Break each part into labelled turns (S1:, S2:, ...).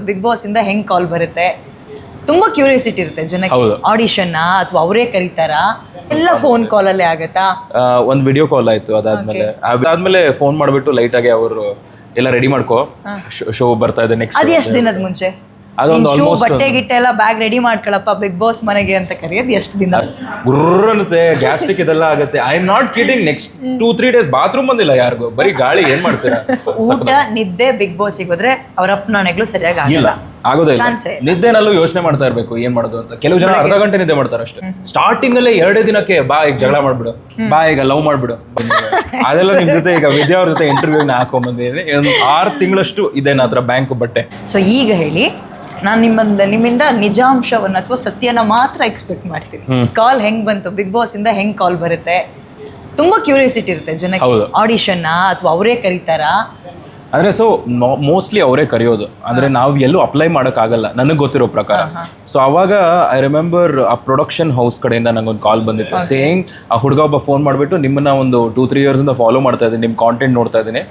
S1: Big boss ಇಂದ ಹೆಂಗ್ ಕಾಲ್ ಬರುತ್ತೆ? ತುಂಬಾ ಕ್ಯೂರಿಯಾಸಿಟಿ ಇರುತ್ತೆ ಜನಕ್ಕೆ.
S2: ಹೌದು.
S1: ಆಡಿಷನ್ ಅಥವಾ ಅವರೇ ಕರೀತಾರಾ? ಎಲ್ಲ ಫೋನ್ ಕಾಲ್ ಅಲ್ಲೇ ಆಗತ್ತಾ?
S2: ಆ, ಒಂದ್ ವಿಡಿಯೋ ಕಾಲ್ ಆಯ್ತು ಅದಾದ್ಮೇಲೆ. ಅದಾದ್ಮೇಲೆ ಫೋನ್ ಮಾಡ್ಬಿಟ್ಟು ಲೈಟ್ ಆಗಿ ಅವರು ಎಲ್ಲ ರೆಡಿ ಮಾಡ್ಕೋ. ಶೋ ಬರ್ತಾ ಇದೆ ನೆಕ್ಸ್ಟ್
S1: ಅದ್ ಎಷ್ಟು ದಿನದ ಮುಂಚೆ?
S2: ಅದೊಂದು
S1: ಶೂ ಬಟ್ಟೆ ಗಿಟ್ಟೆ ಎಲ್ಲ ಬ್ಯಾಗ್ ರೆಡಿ ಮಾಡ್ಕೊಳಪ್ಪ ಬಿಗ್ ಬಾಸ್ ಮನೆಗೆ ಅಂತ ಕರೆಯೋದು ಎಷ್ಟು ದಿನ?
S2: ಗುರ್ರ ಅನ್ನುತ್ತೆ ಗ್ಯಾಸ್ಟ್ರಿಕ್ ಇದೆಲ್ಲ ಆಗುತ್ತೆ. I am not kidding next two three days bathroom ಬಂದಿಲ್ಲ ಯಾರಿಗೂ. ಬರೀ ಗಾಳಿ ಏನ್ ಮಾಡ್ತೀರಾ?
S1: ಊಟ ನಿದ್ದೆ ಬಿಗ್ ಬಾಸ್ ಹೋದ್ರೆ ಅವ್ರ ಅಪ್ಪನಾಣೆಗಳು ಸರಿಯಾಗಿ ಆಗಿಲ್ಲ.
S2: ಆಗೋದೇ ನಿದ್ದೆನಲ್ಲೂ ಯೋಚನೆ ಮಾಡ್ತಾ ಇರ್ಬೇಕು ಏನ್ ಮಾಡೋದು ಅಂತ. ಕೆಲವು ಜನ ಅರ್ಧ ಗಂಟೆ ನಿದ್ದೆ ಮಾಡ್ತಾರೆ ಅಷ್ಟೇ. ಸ್ಟಾರ್ಟಿಂಗ್ ಅಲ್ಲೇ ಎರಡೇ ದಿನಕ್ಕೆ ಬಾ ಈಗ ಜಗಳ ಮಾಡ್ಬಿಡು. ಬಾ ಈಗ ಲವ್ ಮಾಡ್ಬಿಡು. ಅದೆಲ್ಲ ನಿಮ್ ಜೊತೆ ಈಗ ವಿದ್ಯಾ ಅವ್ರ ಜೊತೆ ಇಂಟರ್ವ್ಯೂ ಹಾಕೊಂಡ್ ಬಂದಿದ್ದೀನಿ. ಆರ್ ಆರು ತಿಂಗಳಷ್ಟು ಇದೆ ನನ್ನ ಹತ್ರ ಬ್ಯಾಂಕ್ ಬಟ್ಟೆ.
S1: ಸೊ ಈಗ ಹೇಳಿ ನಾನು ನಿಮ್ಮಂದ ನಿಮ್ಮಿಂದ ನಿಜಾಂಶವನ್ನ ಅಥವಾ ಸತ್ಯನ ಮಾತ್ರ ಎಕ್ಸ್ಪೆಕ್ಟ್ ಮಾಡ್ತೀನಿ. ಕಾಲ್ ಹೆಂಗ್ ಬಂತು? ಬಿಗ್ ಬಾಸ್ ಇಂದ ಹೆಂಗ್ ಕಾಲ್ ಬರುತ್ತೆ? ತುಂಬಾ ಕ್ಯೂರಿಯಾಸಿಟಿ ಇರುತ್ತೆ ಜನಕ್ಕೆ. ಆಡಿಷನ್ ಅಥವಾ ಅವರೇ ಕರೀತಾರಾ?
S2: ಅಂದ್ರೆ ಸೊ ಮೋಸ್ಟ್ಲಿ ಅವರೇ ಕರೆಯೋದು. ಅಂದ್ರೆ ನಾವು ಎಲ್ಲೂ ಅಪ್ಲೈ ಆಗಲ್ಲ ನನಗೆ ಗೊತ್ತಿರೋ ಪ್ರಕಾರ. ಸೊ ಅವಾಗ ಐ ರಿಮೆಂಬರ್ ಆ ಪ್ರೊಡಕ್ಷನ್ ಹೌಸ್ ಕಡೆಯಿಂದ ನಂಗೊಂದು ಕಾಲ್ ಬಂದಿತ್ತು. ಸೇಯಿಂಗ್ ಆ ಹುಡುಗ ಒಬ್ಬ ಫೋನ್ ಮಾಡಿಬಿಟ್ಟು ನಿಮ್ಮನ್ನ ಒಂದು ಟೂ ತ್ರೀ ಇಯರ್ಸ್ ಇಂದ ಫಾಲೋ ಮಾಡ್ತಾ ಇದ್ದೀನಿ ನಿಮ್ಮ ಕಾಂಟೆಂಟ್ ನೋಡ್ತಾ ಇದ್ದೀನಿ.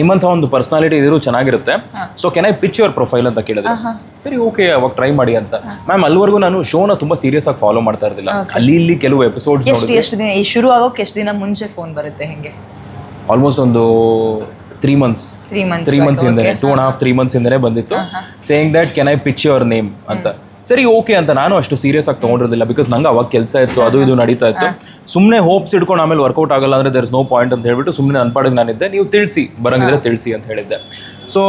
S2: ನಿಮ್ಮಂಥ ಒಂದು ಪರ್ಸನಾಲಿಟಿ ಇದ್ರು ಚೆನ್ನಾಗಿರುತ್ತೆ. So can I pitch your profile ಅಂತ ಕೇಳಿದ್ರೆ. ಸರಿ ಓಕೆ ಅವಾಗ ಟ್ರೈ ಮಾಡಿ ಅಂತ. ಮ್ಯಾಮ್ ಅಲ್ಲಿವರೆಗೂ ನಾನು ಶೋನ ತುಂಬಾ ಸೀರಿಯಸ್ ಆಗಿ ಫಾಲೋ ಮಾಡ್ತಾ ಇರಲಿಲ್ಲ. ಅಲ್ಲಿ ಇಲ್ಲಿ ಕೆಲವು ಎಪಿಸೋಡ್ಸ್
S1: ಎಷ್ಟು ಎಷ್ಟು ದಿನ ಈ ಶುರು ಆಗೋಕೆ ಎಷ್ಟು ದಿನ ಮುಂಚೆ ಫೋನ್ ಬರುತ್ತೆ ಹೆಂಗೆ?
S2: ಆಲ್ಮೋಸ್ಟ್ ಒಂದು ತ್ರೀ ಮಂತ್ಸ್
S1: ತ್ರೀ ಮಂತ್ಸ್
S2: ಹಿಂದೆ two and half three months ಹಿಂದೆ ಬಂದಿತ್ತು. Saying that can I pitch your name ಅಂತ. ಸರಿ ಓಕೆ ಅಂತ. ನಾನು ಅಷ್ಟು ಸೀರಿಯಸ್ ಆಗಿ ತೊಗೊಂಡಿರಲಿಲ್ಲ ಬಿಕಾಸ್ ನಂಗೆ ಅವಾಗ ಕೆಲಸ ಇತ್ತು ಅದು ಇದು ನಡೀತಾ ಇತ್ತು. ಸುಮ್ಮನೆ ಹೋಪ್ಸ್ ಇಟ್ಕೊಂಡು ಆಮೇಲೆ ವರ್ಕೌಟ್ ಆಗಲ್ಲ ಅಂದ್ರೆ ದರ್ ಇಸ್ ನೋ ಪಾಯಿಂಟ್ ಅಂತ ಹೇಳ್ಬಿಟ್ಟು ಸುಮ್ಮನೆ ನನ್ನ ಪಾಡಿಗೆ ನಾನಿದ್ದೆ. ನೀವು ತಿಳಿಸಿ ಬರಂಗಿದ್ರೆ ತಿಳಿಸಿ ಅಂತ ಹೇಳಿದ್ದೆ. ಸೊ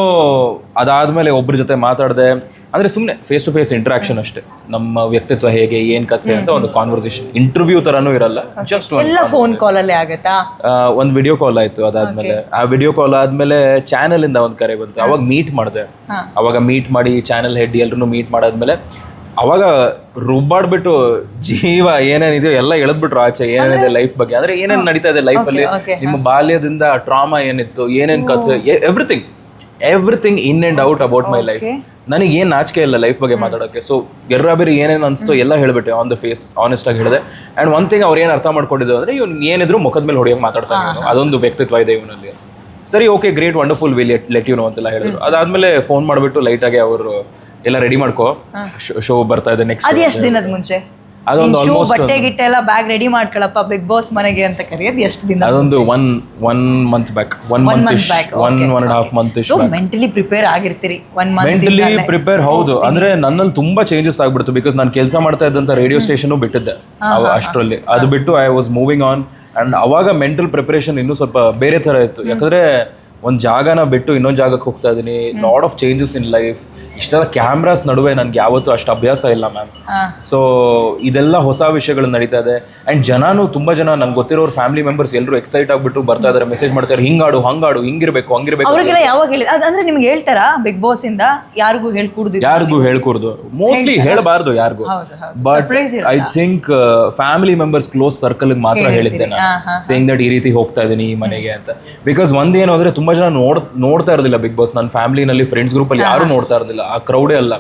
S2: ಅದಾದಮೇಲೆ ಒಬ್ಬರ ಜೊತೆ ಮಾತಾಡಿದೆ. ಅಂದ್ರೆ ಸುಮ್ಮನೆ ಫೇಸ್ ಟು ಫೇಸ್ ಇಂಟ್ರಾಕ್ಷನ್ ಅಷ್ಟೇ. ನಮ್ಮ ವ್ಯಕ್ತಿತ್ವ ಹೇಗೆ ಏನು ಕಥೆ ಅಂತ ಒಂದು ಕಾನ್ವರ್ಸೇಷನ್ ಇಂಟರ್ವ್ಯೂ ಥರನೂ ಇರಲ್ಲ ಜಸ್ಟ್
S1: ಎಲ್ಲ ಫೋನ್ ಕಾಲ್ ಆಗುತ್ತಾ?
S2: ಒಂದು ವಿಡಿಯೋ ಕಾಲ್ ಆಯ್ತು ಅದಾದಮೇಲೆ. ಆ ವಿಡಿಯೋ ಕಾಲ್ ಆದ್ಮೇಲೆ ಚಾನೆಲ್ ಇಂದ ಒಂದು ಕರೆ ಬಂತು. ಅವಾಗ ಮೀಟ್ ಮಾಡಿದೆ. ಅವಾಗ ಮೀಟ್ ಮಾಡಿ ಚಾನೆಲ್ ಹೆಡ್ ಎಲ್ಲರೂ ಮೀಟ್ ಮಾಡಾದ್ಮೇಲೆ ಅವಾಗ ರುಬ್ಬಾಡ್ಬಿಟ್ಟು ಜೀವ ಏನೇನಿದೆಯೋ ಎಲ್ಲ ಎಳೆದ್ಬಿಟ್ರು ಆಚೆ. ಏನೇನಿದೆ ಲೈಫ್ ಬಗ್ಗೆ. ಅಂದ್ರೆ ಏನೇನು ನಡೀತಾ ಇದೆ
S1: ಲೈಫಲ್ಲಿ
S2: ನಿಮ್ಮ ಬಾಲ್ಯದಿಂದ ಟ್ರಾಮಾ ಏನಿತ್ತು ಏನೇನು ಕಥೆ everything everything in and out about my life ನನಗೆ ಏನು ನಾಚಿಕೆ ಇಲ್ಲ ಲೈಫ್ ಬಗ್ಗೆ ಮಾತಾಡೋಕೆ. ಸೊ ಎರ್ರಾಬಿರಿ ಏನೇನು ಅನಿಸ್ತೋ ಎಲ್ಲ ಹೇಳಿಬಿಟ್ಟೆ ಆನ್ ದ ಫೇಸ್ ಆನೆಸ್ಟ್ ಆಗಿ ಹೇಳಿದೆ. ಆ್ಯಂಡ್ ಒನ್ ಥಿಂಗ್ ಅವ್ರು ಏನು ಅರ್ಥ ಮಾಡ್ಕೊಂಡಿದ್ದು ಅಂದ್ರೆ ಇವ್ನು ಏನಿದ್ರು ಮುಖದ ಮೇಲೆ ಹೊಡಿಯೋಕೆ ಮಾತಾಡ್ತಾನೆ ನಾನು ಅದೊಂದು ವ್ಯಕ್ತಿತ್ವ ಇದೆ ಇವನಲ್ಲಿ. ಸರಿ okay great wonderful will let you know ಅಂತೆಲ್ಲ ಹೇಳಿದ್ರು. ಅದಾದಮೇಲೆ ಫೋನ್ ಮಾಡಿಬಿಟ್ಟು ಲೈಟಾಗಿ ಅವರು ಎಲ್ಲ ರೆಡಿ ಮಾಡ್ಕೋ. ಶೋ ಬರ್ತಾ ಇದೆ ನೆಕ್ಸ್ಟ್
S1: ದಿನದ ಮುಂಚೆ?
S2: ಅದೊಂದು
S1: ಶೂ
S2: ಆಲ್ಮೋಸ್ಟ್
S1: ಬಟ್ಟೆ ಗಿಟ್ಟೆ ಎಲ್ಲ ಬ್ಯಾಗ್ ರೆಡಿ ಮಾಡ್ಕೊಳಪ್ಪ ಬಿಗ್ ಬಾಸ್ ಮನೆಗೆ ಅಂತ ಕರೆಯೋದು ಎಷ್ಟು ದಿನ
S2: ಅದೊಂದು one one month back one month
S1: month
S2: ish
S1: back,
S2: one
S1: okay,
S2: one and half month ish
S1: so mentally prepare ಆಗಿರ್ತೀರಿ one month
S2: mentally prepare ಹೌದು. ಅಂದ್ರೆ ನನ್ನಲ್ಲಿ ತುಂಬಾ ಚೇಂಜಸ್ ಆಗ್ಬಿಡ್ತು ಬಿಕಾಸ್ ನಾನು ಕೆಲಸ ಮಾಡ್ತಾ ಇದ್ದಂತ ರೇಡಿಯೋ ಸ್ಟೇಷನ್ ಬಿಟ್ಟಿದ್ದೆ. ಅಷ್ಟ್ರಲ್ಲಿ. ಅದು ಬಿಟ್ಟು I was moving on and ಅವಾಗ ಮೆಂಟಲ್ ಪ್ರಿಪರೇಷನ್ ಇನ್ನೂ ಸ್ವಲ್ಪ ಬೇರೆ ತರ ಇತ್ತು. ಯಾಕಂದ್ರೆ ಒಂದ್ ಜಾಗನ ಬಿಟ್ಟು ಇನ್ನೊಂದು ಜಾಗಕ್ಕೆ ಹೋಗ್ತಾ ಇದೀನಿ. Lot of changes in life ಇಷ್ಟೆಲ್ಲ ಕ್ಯಾಮ್ರಾಸ್ ನಡುವೆ ನನ್ಗೆ ಯಾವತ್ತೂ ಅಷ್ಟು ಅಭ್ಯಾಸ ಇಲ್ಲ ಮ್ಯಾಮ್ ಸೊ ಇದೆಲ್ಲ ಹೊಸ ವಿಷಯಗಳು ನಡೀತಾ ಇದೆ. ಅಂಡ್ ಜನನು ತುಂಬಾ ಜನ ನಂಗೆ ಗೊತ್ತಿರೋರು ಫ್ಯಾಮಿಲಿ ಮೆಂಬರ್ಸ್ ಎಲ್ಲರೂ ಎಕ್ಸೈಟ್ ಆಗಿಬಿಟ್ಟು ಬರ್ತಾ ಇದಾರೆ. ಮೆಸೇಜ್ ಮಾಡ್ತಾರೆ ಹಿಂಗಾಡು ಹಂಗಾಡು ಹಿಂಗಿರ್ಬೇಕು ಹಂಗಿರ್ಬೇಕು.
S1: ಅವ್ರಿಗೆಲ್ಲ ಯಾವಾಗ ಹೇಳಿ ಅಂದ್ರೆ ನಿಮ್ಗೆ ಹೇಳ್ತಾರಾ? ಬಿಗ್ ಬಾಸ್ ಇಂದ ಯಾರಿಗೂ ಹೇಳ್ಕೂಡ್ದು
S2: ಯಾರಿಗೂ ಹೇಳ್ಕೂಡ್ದು. ಮೋಸ್ಟ್ಲಿ ಹೇಳಬಾರ್ದು ಯಾರಿಗೂ. But I think family members close circle ಮಾತ್ರ ಹೇಳಿದ್ದೆ ನಾನು. ಸೇಯಿಂಗ್ ದಟ್ ಈ ರೀತಿ ಹೋಗ್ತಾ ಇದೀನಿ ಈ ಮನೆಗೆ ಅಂತ. ಬಿಕಾಸ್ ಒಂದೇನು ಅಂದ್ರೆ ತುಂಬಾ ಜನ ನೋಡ್ ನೋಡ್ತಾ ಇರೋದಿಲ್ಲ ಬಿಗ್ ಬಾಸ್ ನನ್ನ ಫ್ಯಾಮಿಲಿನಲ್ಲಿ ಫ್ರೆಂಡ್ಸ್ ಗ್ರೂಪ್ ಅಲ್ಲಿ ಯಾರು ನೋಡ್ತಾ ಇರೋದಿಲ್ಲ. ಆ ಕ್ರೌಡೇ ಅಲ್ಲ.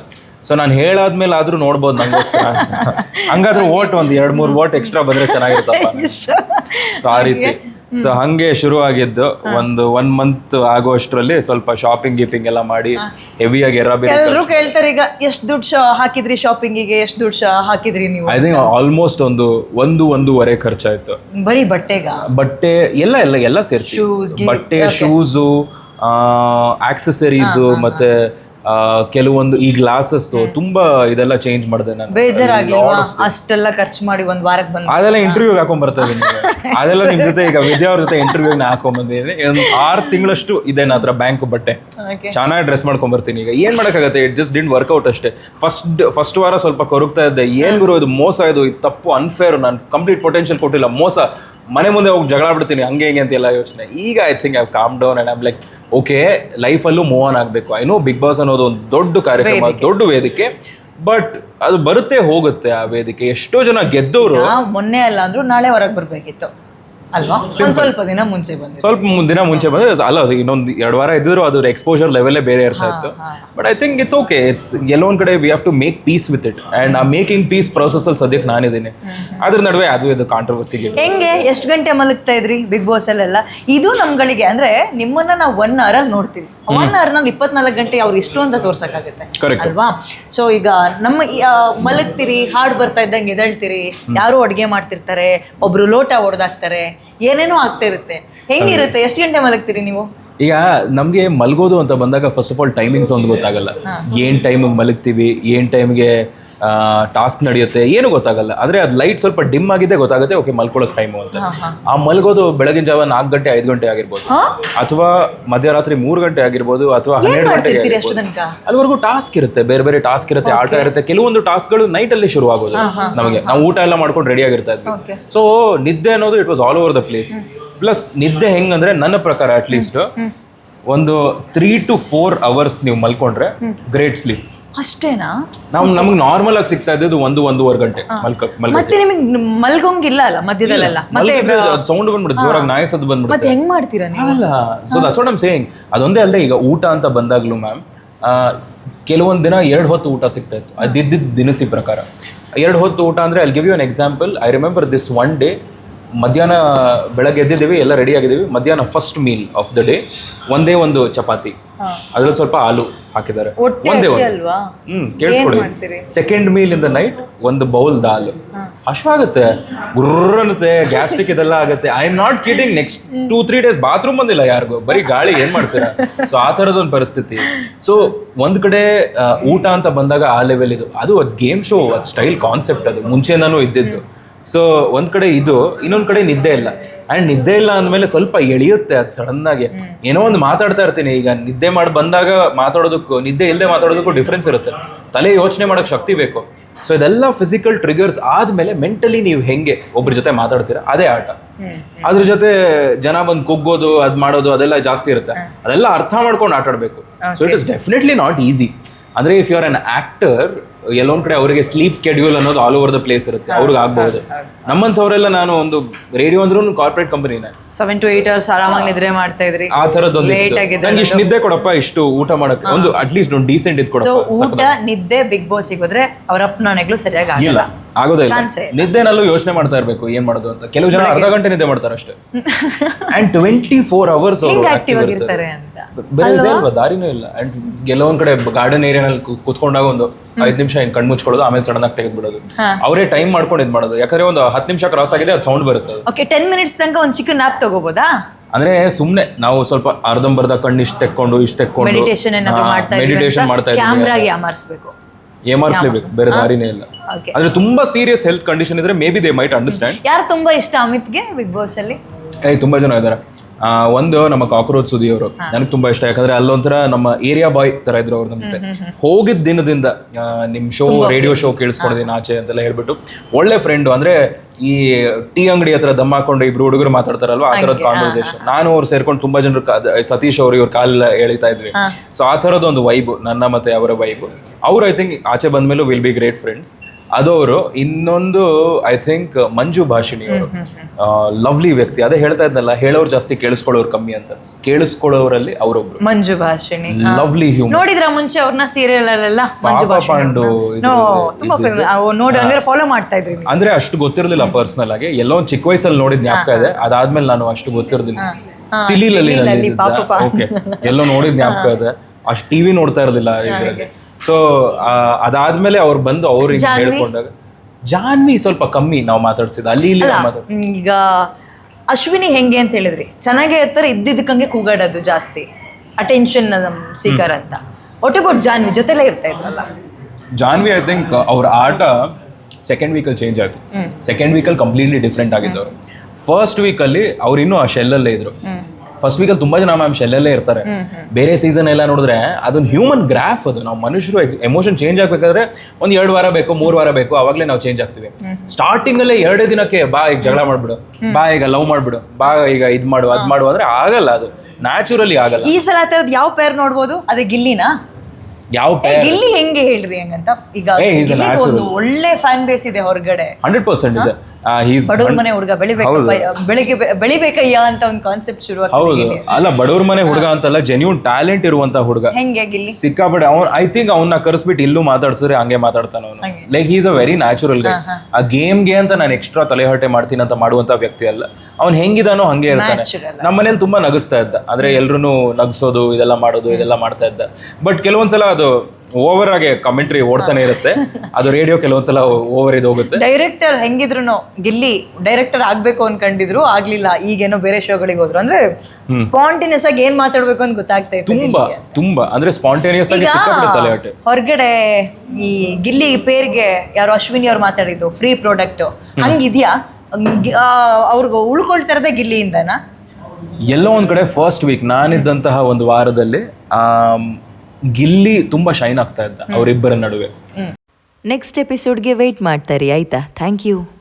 S2: ಸೊ ನಾನು ಹೇಳಾದ್ಮೇಲೆ ಆದ್ರೂ ನೋಡ್ಬೋದು ನಂಗೋಸ್ಕರ. ಹಂಗಾದ್ರೂ ಓಟ್ ಒಂದು ಎರಡು ಮೂರು ಓಟ್ ಎಕ್ಸ್ಟ್ರಾ ಬಂದ್ರೆ ಚೆನ್ನಾಗಿರುತ್ತಪ್ಪ. ಸೊ ಆ ರೀತಿ ಸೊ ಹಂಗೆ ಶುರು ಆಗಿದ್ದು ಒಂದು ಒನ್ ಮಂತ್ ಆಗೋ ಅಷ್ಟರಲ್ಲಿ ಸ್ವಲ್ಪ ಶಾಪಿಂಗ್ ಗೀಪಿಂಗ್ ಎಲ್ಲ ಮಾಡಿ ಹೆವಿಯಾಗಿ ಎರಾಬಿರಿ
S1: ಎಲ್ರು ಕೇಳ್ತಾರೆ ಈಗ ಎಷ್ಟು ದುಡ್ಡು ಹಾಕಿದ್ರಿ ಶಾಪಿಂಗಿಗೆ ಎಷ್ಟು ದುಡ್ಡು ಹಾಕಿದ್ರಿ ನೀವು
S2: ಐ ಥಿಂಕ್ ಆಲ್ಮೋಸ್ಟ್ ಒಂದು ಒಂದು ಒಂದೂವರೆ ಖರ್ಚಾಯ್ತು.
S1: ಬರೀ ಬಟ್ಟೆಗ?
S2: ಬಟ್ಟೆ ಎಲ್ಲ ಎಲ್ಲ ಎಲ್ಲ ಸೇರಿಸಿ. ಬಟ್ಟೆ ಶೂಸು ಆಕ್ಸೆಸರೀಸು ಮತ್ತೆ ಕೆಲವೊಂದು ಈ ಗ್ಲಾಸಸ್ ತುಂಬಾ ಇದೆಲ್ಲ ಚೇಂಜ್ ಮಾಡಿದೆ ನಾನು.
S1: ಬೇಜಾರಾಗ್ಲಿಲ್ವಾ? ಅಷ್ಟೆಲ್ಲ ಖರ್ಚು ಮಾಡಿ ಒಂದ್ ವಾರಕ್ಕೆ ಬಂದು
S2: ಅದೆಲ್ಲ ಇಂಟರ್ವ್ಯೂ ಹಾಕೊಂಡ್ ಬರ್ತಾ ಇದೀನಿ ಈಗ. ಅದೆಲ್ಲ ನಿಮ್ ಜೊತೆ ಈಗ ವಿದ್ಯಾ ಅವ್ರ ಜೊತೆ ಇಂಟರ್ವ್ಯೂಗೆ ಹಾಕೊಂಡ್ ಬಂದಿದ್ದೀನಿ. ಒಂದು ಆರು ತಿಂಗಳಷ್ಟು ಇದೆ ನನ್ನ ಹತ್ರ ಬ್ಯಾಂಕ್ ಬಟ್ಟೆ. ಚೆನ್ನಾಗಿ ಡ್ರೆಸ್ ಮಾಡ್ಕೊಂಡ್ ಬರ್ತೀನಿ ಈಗ. ಏನ್ ಮಾಡಕ್ಕಾಗತ್ತೆ? It just didn't work out ಅಷ್ಟೇ. ಫಸ್ಟ್ ಫಸ್ಟ್ ವಾರ ಸ್ವಲ್ಪ ಕೊರಗ್ತಾ ಇದ್ದೆ. ಏನ್ ಗುರು ಇದು ಮೋಸ ಇದು ಇದು ತಪ್ಪು ಅನ್ಫೇರ್ ನಾನು ಕಂಪ್ಲೀಟ್ ಪೊಟೆನ್ಷಿಯಲ್ ಕೊಟ್ಟಿಲ್ಲ. ಮೋಸ. ಮನೆ ಮುಂದೆ ಹೋಗಿ ಜಗಳ ಬಿಡ್ತೀನಿ ಹಂಗೆ ಹಿಂಗೆ ಅಂತ ಎಲ್ಲ ಯೋಚನೆ. ಈಗ I think I calm down and I'm like okay ಲೈಫಲ್ಲೂ move on ಆಗಬೇಕು. ಐ ನೋ ಬಿಗ್ ಬಾಸ್ ಅನ್ನೋದು ಒಂದು ದೊಡ್ಡ ಕಾರ್ಯಕ್ರಮ ದೊಡ್ಡ ವೇದಿಕೆ ಬಟ್ ಅದು ಬರುತ್ತೆ ಹೋಗುತ್ತೆ ಆ ವೇದಿಕೆ. ಎಷ್ಟೋ ಜನ ಗೆದ್ದವರು
S1: ಮೊನ್ನೆ ಅಲ್ಲ ಅಂದ್ರೂ ನಾಳೆ ಹೊರಗೆ ಬರ್ಬೇಕಿತ್ತು. ಅಲ್ವಾ? ಒಂದ್ ಸ್ವಲ್ಪ ದಿನ ಮುಂಚೆ ಬಂದಿದೆ
S2: ಸ್ವಲ್ಪ ದಿನ ಮುಂಚೆ ಬಂದ್ರೆ ಅಲ್ಲ ಇನ್ನೊಂದು ಎರಡು ವಾರ ಇದ್ದರೂ ಅದ್ರ ಎಕ್ಸ್ಪೋಜರ್ ಲೆವೆಲ್ಲೇ ಬೇರೆ ಇರ್ತಾ ಇತ್ತು. But I think it's okay it's ಎಲ್ಲೊಂದ್ ಕಡೆ we have to make peace with it and ಆ ಮೇಕಿಂಗ್ ಪೀಸ್ ಪ್ರೊಸೆಸ್ ಅಲ್ಲಿ ಸದ್ಯಕ್ಕೆ ನಾನಿದ್ದೀನಿ. ಅದ್ರ ನಡುವೆ ಅದು ಇದು ಕಾಂಟ್ರವರ್ಸಿ
S1: ಹೆಂಗೆ? ಎಷ್ಟು ಗಂಟೆ ಮಲಗ್ತಾ ಇದ್ರಿ ಬಿಗ್ ಬಾಸ್ ಅಲ್ಲೆಲ್ಲ? ಇದು ನಮ್ಗಳಿಗೆ ಅಂದ್ರೆ ನಿಮ್ಮನ್ನ ನಾವು ಒನ್ ಅವರ್ ಅಲ್ಲಿ ನೋಡ್ತೀವಿ. ಒನ್ ಅವರ್ನಲ್ಲಿ ಇಪ್ಪತ್ನಾಲ್ಕು ಗಂಟೆ ಅವ್ರು ಇಷ್ಟು ಅಂತ ತೋರ್ಸಕ್ಕಾಗುತ್ತೆ. ಅಲ್ವಾ? ಸೊ ಈಗ ನಮ್ಮ ಮಲಗ್ತೀರಿ ಹಾಡು ಬರ್ತಾ ಇದ್ದಂಗೆ ಎದಳ್ತೀರಿ ಯಾರು ಅಡ್ಗೆ ಮಾಡ್ತಿರ್ತಾರೆ ಒಬ್ರು ಲೋಟ ಹೊಡೆದಾಕ್ತಾರೆ ಏನೇನೋ ಆಗ್ತಾ ಇರುತ್ತೆ. ಹೆಂಗಿರುತ್ತೆ? ಎಷ್ಟು ಗಂಟೆ ಮಲಗ್ತೀರಿ ನೀವು?
S2: ಈಗ ನಮಗೆ ಮಲಗೋದು ಅಂತ ಬಂದಾಗ ಫಸ್ಟ್ ಆಫ್ ಆಲ್ ಟೈಮಿಂಗ್ಸ್ ಒಂದು ಗೊತ್ತಾಗಲ್ಲ. ಏನ್ ಟೈಮಿಗೆ ಮಲಗ್ತೀವಿ? ಏನ್ ಟೈಮ್ಗೆ ಟಾಸ್ಕ್ ನಡೆಯುತ್ತೆ ಏನು ಗೊತ್ತಾಗಲ್ಲ. ಆದ್ರೆ ಅದು ಲೈಟ್ ಸ್ವಲ್ಪ ಡಿಮ್ ಆಗಿದೆ ಗೊತ್ತಾಗುತ್ತೆ ಓಕೆ ಮಲ್ಕೊಳ್ಳೋಕೆ ಟೈಮು ಅಂತ. ಆ ಮಲ್ಗೋದು ಬೆಳಗಿನ ಜಾವ ನಾಲ್ಕು ಗಂಟೆ ಐದು ಗಂಟೆ ಆಗಿರ್ಬೋದು. ಅಥವಾ ಮಧ್ಯರಾತ್ರಿ ಮೂರು ಗಂಟೆ ಆಗಿರ್ಬೋದು ಅಥವಾ ಹನ್ನೆರಡು
S1: ಗಂಟೆ
S2: ಅಲ್ಲಿವರೆಗೂ ಟಾಸ್ಕ್ ಇರುತ್ತೆ ಬೇರೆ ಬೇರೆ ಟಾಸ್ಕ್ ಇರುತ್ತೆ ಆಟ ಇರುತ್ತೆ. ಕೆಲವೊಂದು ಟಾಸ್ಕ್ಗಳು ನೈಟ್ ಅಲ್ಲಿ ಶುರು ಆಗೋದು ನಮಗೆ. ನಾವು ಊಟ ಎಲ್ಲ ಮಾಡ್ಕೊಂಡು ರೆಡಿ ಆಗಿರ್ತಾ ಇದ್ವಿ. ಸೊ ನಿದ್ದೆ ಅನ್ನೋದು it was all over the place plus ನಿದ್ದೆ ಹೆಂಗಂದ್ರೆ ನನ್ನ ಪ್ರಕಾರ ಅಟ್ ಲೀಸ್ಟ್ ಒಂದು ತ್ರೀ ಟು ಫೋರ್ ಅವರ್ಸ್ ನೀವು ಮಲ್ಕೊಂಡ್ರೆ ಗ್ರೇಟ್ ಸ್ಲೀಪ್
S1: ಅಷ್ಟೇನಾ?
S2: ನಾವು ನಮಗೆ ನಾರ್ಮಲ್ ಆಗಿ ಸಿಗ್ತಾ ಇದ್ದಿದ್ದು ಒಂದು ಒಂದೂವರೆ ಗಂಟೆ. ಮಲ್ಕ
S1: ಮತ್ತೆ ನಿಮಗೆ ಮಲ್ಗೊಂಗಿಲ್ಲ ಅಲ್ಲ ಮಧ್ಯದಲ್ಲೆಲ್ಲ? ಮತ್ತೆ
S2: ಸೌಂಡ್ ಬಂದ್ಬಿಡುತ್ತೆ ಜೋರಾಗಿ ನಾಯಿ ಸದ್ದು ಬಂದ್ಬಿಡುತ್ತೆ.
S1: ಮತ್ತೆ ಹೆಂಗ್ ಮಾಡ್ತೀರಾ ನೀವು?
S2: ಅಲ್ಲ so that's what I'm saying ಅದೊಂದೇ ಅಲ್ಲದೆ ಈಗ ಊಟ ಅಂತ ಬಂದಾಗ್ಲೂ ಮ್ಯಾಮ್ ಕೆಲವೊಂದು ದಿನ ಎರಡು ಹೊತ್ತು ಊಟ ಸಿಗ್ತಾ ಇತ್ತು. ಅದಿದ್ದ ದಿನಸಿ ಪ್ರಕಾರ. ಎರಡು ಹೊತ್ತು ಊಟ ಅಂದರೆ ಅಲ್ಲಿ give you an example I remember this one day ಮಧ್ಯಾಹ್ನ ಬೆಳಗ್ಗೆ ಎದ್ದಿದ್ದೀವಿ ಎಲ್ಲ ರೆಡಿ ಆಗಿದ್ದೀವಿ. ಮಧ್ಯಾಹ್ನ first meal of the day ಒಂದೇ ಒಂದು ಚಪಾತಿ. ಅದ್ರಲ್ಲಿ ಸ್ವಲ್ಪ ಹಾಲು ಹಾಕಿದ್ದಾರೆ. ಒಂದೇ
S1: ಅಲ್ವಾ?
S2: ಹ್ಮ್ ಕೇಳಿಸ್ಕೊಳ್ಳಿ. Second meal in the night ಒಂದು ಬೌಲ್ ದಾಲ್ ಅಶ್ವಾಗುತ್ತೆ ಗುರ್ರನ್ನುತ್ತೆ ಗ್ಯಾಸ್ಟ್ರಿಕ್ ಇದೆಲ್ಲ ಆಗುತ್ತೆ. I am not kidding next two three days bathroom ಬಂದಿಲ್ಲ ಯಾರಿಗೂ. ಬರೀ ಗಾಳಿ ಏನ್ ಮಾಡ್ತೀರಾ? ಸೊ ಆ ಥರದೊಂದು ಪರಿಸ್ಥಿತಿ. ಸೊ ಒಂದ್ ಕಡೆ ಊಟ ಅಂತ ಬಂದಾಗ ಆ ಲೆವೆಲ್ ಇದು. ಅದು ಅದು ಗೇಮ್ ಶೋ ಅದು ಸ್ಟೈಲ್ ಕಾನ್ಸೆಪ್ಟ್ ಅದು. ಮುಂಚೆನಾನು ಇದ್ದಿದ್ದು. ಸೊ ಒಂದ್ ಕಡೆ ಇದು ಇನ್ನೊಂದ್ ಕಡೆ ನಿದ್ದೆ ಇಲ್ಲ. ಅಂಡ್ ನಿದ್ದೆ ಇಲ್ಲ ಅಂದಮೇಲೆ ಸ್ವಲ್ಪ ಎಳೆಯುತ್ತೆ ಅದು ಸಡನ್ ಆಗಿ ಏನೋ ಒಂದು ಮಾತಾಡ್ತಾ ಇರ್ತೀನಿ ಈಗ ನಿದ್ದೆ ಮಾಡಿ ಬಂದಾಗ ಮಾತಾಡೋದಕ್ಕೂ ನಿದ್ದೆ ಇಲ್ಲದೆ ಮಾತಾಡೋದಕ್ಕೂ ಡಿಫ್ರೆನ್ಸ್ ಇರುತ್ತೆ. ತಲೆ ಯೋಚನೆ ಮಾಡೋಕೆ ಶಕ್ತಿ ಬೇಕು. ಸೊ ಇದೆಲ್ಲ ಫಿಸಿಕಲ್ ಟ್ರಿಗರ್ಸ್ ಆದ್ಮೇಲೆ ಮೆಂಟಲಿ ನೀವು ಹೆಂಗೆ ಒಬ್ರ ಜೊತೆ ಮಾತಾಡ್ತೀರಾ ಅದೇ ಆಟ. ಅದ್ರ ಜೊತೆ ಜನ ಬಂದು ಕುಗ್ಗೋದು ಅದ್ ಮಾಡೋದು ಅದೆಲ್ಲ ಜಾಸ್ತಿ ಇರುತ್ತೆ. ಅದೆಲ್ಲ ಅರ್ಥ ಮಾಡ್ಕೊಂಡು ಆಟಾಡಬೇಕು. So it is definitely not easy ಅಂದ್ರೆ if you are an actor ಎಲ್ಲೊಂದ್ ಕಡೆ ಅವರಿಗೆ ಸ್ಲೀಪ್ ಸ್ಕೆಡ್ಯೂಲ್ ಅನ್ನೋದು ಆಲ್ ಓವರ್ ದ ಪ್ಲೇಸ್ ಇರುತ್ತೆ. ಅವ್ರಿಗೆ ಆಗ್ಬಹುದು ನಮ್ಮಂಥವರೆಲ್ಲ ನಾನು ಒಂದು ರೇಡಿಯೋ ಅಂದ್ರೂ ಕಾರ್ಪೊರೇಟ್ ಕಂಪನಿನೇ
S1: ಸೆವೆನ್ ಟು ಏಟ್ ಅವರ್ಸ್ ಆರಾಮಾಗಿ ನಿದ್ರೆ ಮಾಡ್ತಾ ಇದ್ರಿ.
S2: ಆ
S1: ತರದೊಂದು
S2: ನಂಗೆ ಇಷ್ಟು ನಿದ್ದೆ ಕೊಡಪ್ಪ ಇಷ್ಟು ಊಟ ಮಾಡಕ್ಕೆ. ಒಂದು ಅಟ್ಲೀಸ್ಟ್ ಒಂದು ಡೀಸೆಂಟ್ ಇದ್ ಕೊಡಪ್ಪ
S1: ಊಟ ನಿದ್ದೆ ಬಿಗ್ ಬಾಸ್ ಹೋದ್ರೆ ಅವ್ರ ಅಪ್ಪನಾಣೆಗಳು ಸರಿಯಾಗಿ
S2: ಆಗಿಲ್ಲ.
S1: ಆಗಲ್ಲ
S2: ಆಗೋದೇ ಇಲ್ಲ. ನಿದ್ದೆನಲ್ಲೂ ಯೋಚನೆ ಮಾಡ್ತಾ ಇರಬೇಕು ಏನ್ ಮಾಡೋದು ಅಂತ. ಕೆಲವು ಜನ ಅರ್ಧ ಗಂಟೆ ನಿದ್ದೆ ಮಾಡ್ತಾರೆ ಅಷ್ಟೇ. ಅಂಡ್ ಟ್ವೆಂಟಿ ಫೋರ್ ಅವರ್ಸ್
S1: ಅಂತ.
S2: ಬೇರೆ ಇದೆ ಅಲ್ವಾ? ದಾರಿನೂ ಇಲ್ಲ. ಅಂಡ್ ಕೆಲವೊಂದ್ ಕಡೆ ಗಾರ್ಡನ್ ಏರಿಯಾನಲ್ಲಿ ಕುತ್ಕೊಂಡಾಗ ಒಂದು ಐದ್ ನಿಮಿಷ ಹಿಂಗ್ ಕಣ್ ಮುಚ್ಕೊಳ್ಳೋದು ಆಮೇಲೆ ಸಡನ್ ಆಗಿ ತೆಗೆದ್ಬಿಡೋದು. ಅವರೇ ಟೈಮ್ ಮಾಡ್ಕೊಂಡು ಇದ್ ಮಾಡೋದು. ಯಾಕಂದ್ರೆ ಒಂದು ಹತ್ತು ನಿಮಿಷ ಕ್ರಾಸ್ ಆಗಿದೆ ಅದು ಸೌಂಡ್ ಬರುತ್ತೆ ಅದು.
S1: ಓಕೆ ಟೆನ್ ಮಿನಿಟ್ಸ್ ತನಕ ಒಂದು ಚಿಕ್ಕ ನಾಪ್ ತಗೋಬೋದಾ?
S2: ಅಂದ್ರೆ ಸುಮ್ನೆ ನಾವು ಸ್ವಲ್ಪ ಅರ್ಧಂಬರ್ಧ ಕಣ್ಣು ಇಷ್ಟು ತೆಕ್ಕೊಂಡು ಇಷ್ಟು ತೆಕ್ಕೊಂಡು
S1: ಮೆಡಿಟೇಷನ್ ಏನಾದ್ರು ಮಾಡ್ತಾ
S2: ಮೆಡಿಟೇಷನ್ ಮಾಡ್ತಾ ಇದ್ದೀವಿ
S1: ಕ್ಯಾಮ್ರಾಗೆ ಯಾಮಾರಿಸ್ಬೇಕು
S2: ಏಮಾರಿಸ್ಲೇಬೇಕು ಬೇರೆ ದಾರಿನೇ ಇಲ್ಲ. ಅಂದ್ರೆ ತುಂಬಾ ಸೀರಿಯಸ್ ಹೆಲ್ತ್ ಕಂಡೀಷನ್ ಇದ್ರೆ maybe they might understand
S1: ಯಾರು ತುಂಬಾ ಇಷ್ಟ ಅಮಿತ್ಗೆ ಬಿಗ್ ಬಾಸ್ ಅಲ್ಲಿ
S2: ಏ ತುಂಬಾ ಜನ ಇದ್ದಾರೆ. ಒಂದು ನಮ್ಮ ಕಾಕ್ರೋಚ್ ಸುದಿ ಅವರು ನನಗೆ ತುಂಬಾ ಇಷ್ಟ ಯಾಕಂದ್ರೆ ಅಲ್ಲೊಂಥರ ನಮ್ಮ ಏರಿಯಾ ಬಾಯ್ ತರ ಇದ್ರು ಅವ್ರು ನಮ್ಮ ಜೊತೆ. ಹೋಗಿದ್ದ ದಿನದಿಂದ ನಿಮ್ ಶೋ ರೇಡಿಯೋ ಶೋ ಕೇಳಿಸ್ಕೊಂಡಿದ್ದೀನಿ ಆಚೆ ಅಂತೆಲ್ಲ ಹೇಳ್ಬಿಟ್ಟು ಒಳ್ಳೆ ಫ್ರೆಂಡ್ ಅಂದ್ರೆ ಈ ಟೀ ಅಂಗಡಿ ಹತ್ರ ದಮ್ ಹಾಕೊಂಡು ಇಬ್ರು ಹುಡುಗರು ಮಾತಾಡ್ತಾರಲ್ವಾ? ಆ ತರದ ಕಾನ್ವರ್ಸೇಷನ್ ನಾನು ಅವ್ರು ಸೇರ್ಕೊಂಡು ತುಂಬಾ ಜನರು ಕಾ- ಸತೀಶ್ ಅವರು ಇವ್ರ ಕಾಲ ಎಳಿತಾ ಇದ್ವಿ. ಸೊ ಆ ತರದ ಒಂದು ವೈಬ್ ನನ್ನ ಮತ್ತೆ ಅವರ ವೈಬ್ ಅವ್ರು ಐ ಥಿಂಕ್ ಆಚೆ ಬಂದ್ಮೇಲೂ ವಿಲ್ ಬಿ ಗ್ರೇಟ್ ಫ್ರೆಂಡ್ಸ್ ಅದು ಅವರು ಇನ್ನೊಂದು ಐ ಥಿಂಕ್ ಮಂಜು ಭಾಷಿಣಿ ಅವರು. ಲವ್ಲಿ ವ್ಯಕ್ತಿ. ಅದೇ ಹೇಳ್ತಾ ಇದ್ನಲ್ಲ ಹೇಳೋರು ಜಾಸ್ತಿ ಕೇಳಿಸ್ಕೊಳ್ಳೋರು ಕಮ್ಮಿ ಅಂತ. ಕೇಳಿಸ್ಕೊಳ್ಳೋರಲ್ಲಿ ಅವರೊಬ್ರು.
S1: ಮಂಜು ಭಾಷಿಣಿ.
S2: ಲವ್ಲಿ ಹ್ಯೂಮನ್
S1: ನೋಡಿದ್ರ ಮುಂಚೆ ಅವ್ರನ್ನ ಸೀರಿಯಲ್ ಅಲ್ಲೆಲ್ಲ? ಮಂಜು
S2: ಪಾಂಡು
S1: ಭಾಷಿಣಿ
S2: ಇದು-
S1: ನೋ ತುಂಬಾ famous. ಅವು ನೋಡಿ ಅಂದ್ರೆ ಫಾಲೋ ಮಾಡ್ತಾ ಇದ್ರಿ ನೀವು.
S2: ಅಂದ್ರೆ ಅಷ್ಟು ಗೊತ್ತಿರಲಿಲ್ಲ ಪರ್ಸನಲ್ ಆಗಿ ಎಲ್ಲೋ ಒಂದು ಚಿಕ್ಕ ವಯಸ್ಸಲ್ಲಿ ನೋಡಿದ್ ಜ್ಞಾಪಕ ಇದೆ. ಅದಾದ್ಮೇಲೆ ನಾನು ಅಷ್ಟು ಗೊತ್ತಿರೋದಿಲ್ಲ ಸಿಲಿಲಲ್ಲಿ. ಓಕೆ ಎಲ್ಲೋ ನೋಡಿದ್ ಜ್ಞಾಪಕ ಇದೆ. ಅಷ್ಟು ಟಿವಿ ನೋಡ್ತಾ ಇರೋದಿಲ್ಲ ಇದರಲ್ಲಿ. ಸೊ ಅದಾದ್ಮೇಲೆ ಅವ್ರು ಬಂದು ಅವ್ರಿಗೆ ಹೇಳ್ಕೊಂಡಾಗ ಜಾನ್ವಿ ಸ್ವಲ್ಪ ಕಮ್ಮಿ ನಾವು ಮಾತಾಡ್ಸಿದ ಅಲ್ಲಿ ಇಲ್ಲಿ
S1: ಈಗ ಅಶ್ವಿನಿ ಹೆಂಗೆ ಅಂತ ಹೇಳಿದ್ರಿ. ಚೆನ್ನಾಗೇ ಇರ್ತಾರೆ ಇದ್ದಿದ್ದಕ್ಕಂಗೆ ಕೂಗಾಡೋದು ಜಾಸ್ತಿ. ಅಟೆನ್ಷನ್ ಸೀಕರ್ ಅಂತ. ಒಟ್ಟಿಗೆ ಜಾನ್ವಿ? ಜೊತೆಲೇ ಇರ್ತಾ ಇದ್ರಲ್ಲ?
S2: ಜಾನ್ವಿ ಐ ಥಿಂಕ್ ಅವ್ರ ಆಟ ಸೆಕೆಂಡ್ ವೀಕಲ್ಲಿ ಚೇಂಜ್ ಆಯಿತು. ಸೆಕೆಂಡ್ ವೀಕಲ್ಲಿ ಕಂಪ್ಲೀಟ್ಲಿ ಡಿಫ್ರೆಂಟ್ ಆಗಿದ್ದವರು. ಫಸ್ಟ್ ವೀಕಲ್ಲಿ ಅವ್ರು ಇನ್ನೂ ಆ ಶೆಲ್ಲಲ್ಲೇ ಇದ್ರು. ಫಸ್ಟ್ ವೀಕಲ್ಲಿ ತುಂಬಾ ಜನ ಮ್ಯಾಮ್ ಶೆಲ್ಲಲ್ಲೇ ಇರ್ತಾರೆ. ಬೇರೆ ಸೀಸನ್ ಎಲ್ಲ ನೋಡಿದ್ರೆ ಅದೊಂದು ಹ್ಯೂಮನ್ ಗ್ರಾಫ್ ಅದು. ನಾವು ಮನುಷ್ಯರು ಎಮೋಷನ್ ಚೇಂಜ್ ಆಗ್ಬೇಕಾದ್ರೆ ಒಂದು ಎರಡು ವಾರ ಬೇಕು ಮೂರು ವಾರ ಬೇಕು ಆವಾಗಲೇ ನಾವು ಚೇಂಜ್ ಆಗ್ತೀವಿ. ಸ್ಟಾರ್ಟಿಂಗ್ ಅಲ್ಲೇ ಎರಡೇ ದಿನಕ್ಕೆ ಬಾ ಈಗ ಜಗಳ ಮಾಡ್ಬಿಡು. ಬಾ ಈಗ ಲವ್ ಮಾಡ್ಬಿಡು. ಬಾ ಈಗ ಇದು ಮಾಡು ಅದು ಮಾಡು ಅಂದ್ರೆ ಆಗಲ್ಲ ಅದು. ನ್ಯಾಚುರಲಿ ಆಗಲ್ಲ.
S1: ಈ ಸಲ ಯಾವ ಪೇರ್ ನೋಡ್ಬೋದು? ಅದೇ ಗಿಲ್ಲಿನಾ?
S2: ಯಾವ
S1: ಏ, ಗಿಲ್ಲಿ ಹೆಂಗೆ ಹೇಳ್ರಿ ಹೆಂಗಂತ? ಈಗ ಗಿಲ್ಲಿಗೆ ಒಂದು ಒಳ್ಳೆ ಫ್ಯಾನ್ ಬೇಸ್ ಇದೆ ಹೊರಗಡೆ.
S2: ಹಂಡ್ರೆಡ್ ಪರ್ಸೆಂಟ್ ಇದೆ.
S1: ಬಡವ್ರ ಮನೆ ಹುಡುಗ ಬೆಳಿಗ್ಗೆ ಬೆಳಿಬೇಕಯ್ಯ ಅಂತ ಒಂದು ಕಾನ್ಸೆಪ್ಟ್ ಶುರು
S2: ಹೌದು. ಅಲ್ಲ ಬಡವ್ರ ಮನೆ ಹುಡುಗ ಅಂತಲ್ಲ ಜೆನ್ಯೂನ್ ಟ್ಯಾಲೆಂಟ್ ಇರುವಂತ ಹುಡುಗ.
S1: ಹೆಂಗೆ ಇಲ್ಲಿ?
S2: ಸಿಕ್ಕಾಪಟ್ಟೆ ಅವ್ನು ಐ ಥಿಂಕ್ ಅವನ್ನ ಕರೆಸ್ಬಿಟ್ಟು ಇಲ್ಲೂ ಮಾತಾಡ್ಸಿದ್ರೆ ಹಂಗೆ ಮಾತಾಡ್ತಾನ ಅವನು. Like is a very natural guy ಆ ಗೇಮ್ಗೆ ಅಂತ ನಾನು ಎಕ್ಸ್ಟ್ರಾ ತಲೆಹರಟೆ ಮಾಡ್ತೀನಿ ಅಂತ ಮಾಡುವಂತ ವ್ಯಕ್ತಿ ಅಲ್ಲ. ಅವ್ನು ಹೆಂಗಿದಾನೋ ಹಂಗೆ ಇರ್ತಾನೆ. ನಮ್ಮ ಮನೇಲಿ ತುಂಬಾ ನಗಿಸ್ತಾ ಇದ್ದ. ಅಂದ್ರೆ ಎಲ್ರು ನಗಿಸೋದು ಇದೆಲ್ಲ ಮಾಡೋದು ಇದೆಲ್ಲ ಮಾಡ್ತಾ ಇದ್ದ. ಬಟ್ ಕೆಲವೊಂದ್ಸಲ ಅದು ಓವರ್ ಆಗಿ ಕಮೆಂಟ್ರಿ ಓಡ್ತಾನೆ ಇರುತ್ತೆ. ಅದು ರೇಡಿಯೋ ಕೆಲವೊಂದ್ಸಲ ಓವರ್ ಇದು ಹೋಗುತ್ತೆ.
S1: ಡೈರೆಕ್ಟರ್ ಹೆಂಗಿದ್ರು ಗಿಲ್ಲಿ ಡೈರೆಕ್ಟರ್ ಆಗ್ಬೇಕು ಅನ್ಕೊಂಡಿದ್ರು ಆಗ್ಲಿಲ್ಲ ಈಗೇನೋ ಬೇರೆ ಶೋಗಳಿಗೆ ಹೋದ್ರು. ಅಂದ್ರೆ ಸ್ಪಾಂಟೇನಿಯಸ್ ಆಗಿ ಏನ್ ಮಾತಾಡ್ಬೇಕು ಅಂತ ಗೊತ್ತಾಗ್ತಾ ಇತ್ತು
S2: ತುಂಬಾ ತುಂಬಾ. ಅಂದ್ರೆ ಸ್ಪಾಂಟೇನಿಯಸ್ ಆಗಿ
S1: ಹೊರಗಡೆ ಈ ಗಿಲ್ಲಿ ಪೇರ್ಗೆ ಯಾರು ಅಶ್ವಿನಿ ಅವ್ರು ಮಾತಾಡಿದ್ದು ಫ್ರೀ ಪ್ರಾಡಕ್ಟ್ ಹಂಗಿದ್ಯಾ? ಅವ್ರಿಗೆ ಉಳ್ಕೊಳ್ತಾರದೇ ಗಿಲ್ಲಿಯಿಂದನಾ?
S2: ಎಲ್ಲೋ ಒಂದ್ ಕಡೆ ಫಸ್ಟ್ ವೀಕ್ ನಾನಿದ್ದಂತಹ ಒಂದು ವಾರದಲ್ಲಿ ಆ ಗಿಲ್ಲಿ ತುಂಬಾ ಶೈನ್ ಆಗ್ತಾ ಇದ್ದ ಅವರಿಬ್ಬರ ನಡುವೆ.
S3: ನೆಕ್ಸ್ಟ್ ಎಪಿಸೋಡ್ಗೆ ವೆಯ್ಟ್ ಮಾಡ್ತಾರೆ ಆಯ್ತಾ? Thank you